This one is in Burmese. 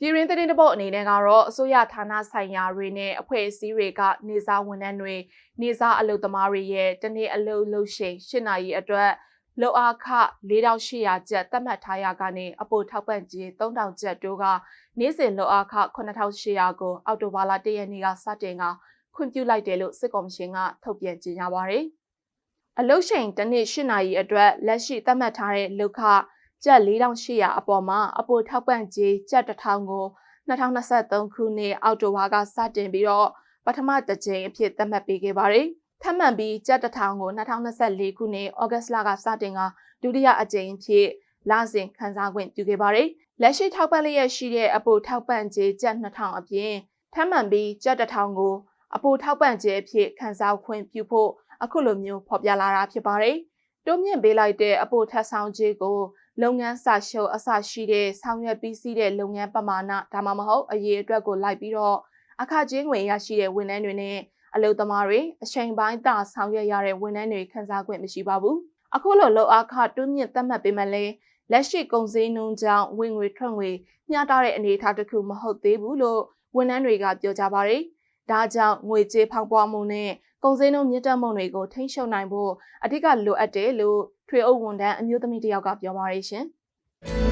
ပြည်ရင်းသတင်းတပုတ်အနေနဲ့ကတော့အစိုးရဌာနဆိုင်ရာတွေနဲ့အဖွဲ့အစည်းတွေကနေစားဝန်ထမ်းတွေနေစားအလုပ်သမားတွေရဲ့တနေ့အလုပ်လုပ်ချိန်၈နာရီအတွက်လောက်အားခ4800ကျပ်သတ်မှတ်ထားရကနေအပိုထောက်ပံ့ကြေး3000ကျပ်တို့ကနေ့စဉ်လောက်အားခ9800ကိုအောက်တိုဘာလ1ရက်နေ့ကစတင်ကခွင့်ပြုလိုက်တယ်လို့စစ်ကော်မရှင်ကထုတ်ပြန်ကြေညာပါတယ်။အလုပ်ချိန်တစ်နေ့8နာရီအတွက်လက်ရှိသတ်မှတ်ထားတဲ့လောက်ခ ကျပ်4800အပေါ်မှာအပိုထောက်ပံ့ကြေးကျပ်1000ကို2023ခုနှစ်အောက်တိုဘာကစတင်ပြီးတော့ပထမတစ်ကြိမ်အဖြစ်သတ်မှတ်ပေးခဲ့ပါတယ်။ထပ်မံပြီးကျပ်1000ကို2024ခုနှစ်ဩဂတ်လကစတင်ကဒုတိယအကြိမ်အဖြစ်လစဉ်ခန်းစားခွင့်ပြုခဲ့ပါတယ်။လက်ရှိထောက်ပံ့လျက်ရှိတဲ့အပိုထောက်ပံ့ကြေးကျပ်2000အပြင်ထပ်မံပြီးကျပ်1000ကိုအပိုထောက်ပံ့ကြေးအဖြစ်ခန်းစားခွင့်ပြုဖို့အခုလိုမျိုးဖော်ပြလာတာဖြစ်ပါတယ်။တိုးမြင့်ပေးလိုက်တဲ့အပိုထပ်ဆောင်ကြေးကို လုပ်ငန်းစာရှုပ်အစရှိတဲ့ဆောင်ရွက်ပြီးစီးတဲ့လုပ်ငန်းပမာဏဒါမှမဟုတ်အရေးအတွက်ကိုလိုက်ပြီးတော့အခကြေးငွေရရှိတဲ့ဝန်ထမ်းတွေနဲ့အလုပ်သမားတွေအချိန်ပိုင်းတာဆောင်ရွက်ရတဲ့ဝန်ထမ်းတွေခံစား권မရှိပါဘူးအခုလိုလောက်အခတွင်းမြင့်သတ်မှတ်ပေးမှလည်းလက်ရှိကုန်စည်နှုန်းကြောင့်ဝင်ငွေထွက်ငွေမျှတတဲ့အနေအထားတစ်ခုမဟုတ်သေးဘူးလို့ဝန်ထမ်းတွေကပြောကြပါတယ်ဒါကြောင့်ငွေကြေးဖောက်ပွားမှုနဲ့ ကုန်စည်နှုန်းမြင့်တက်မှုတွေကိုထိန်းချုပ်နိုင်ဖို့အထက်ကလိုအပ်တယ်လို့ထွေအုပ်ဝန်ထမ်းအမျိုးသမီးတယောက်ကပြောပါရရှင်။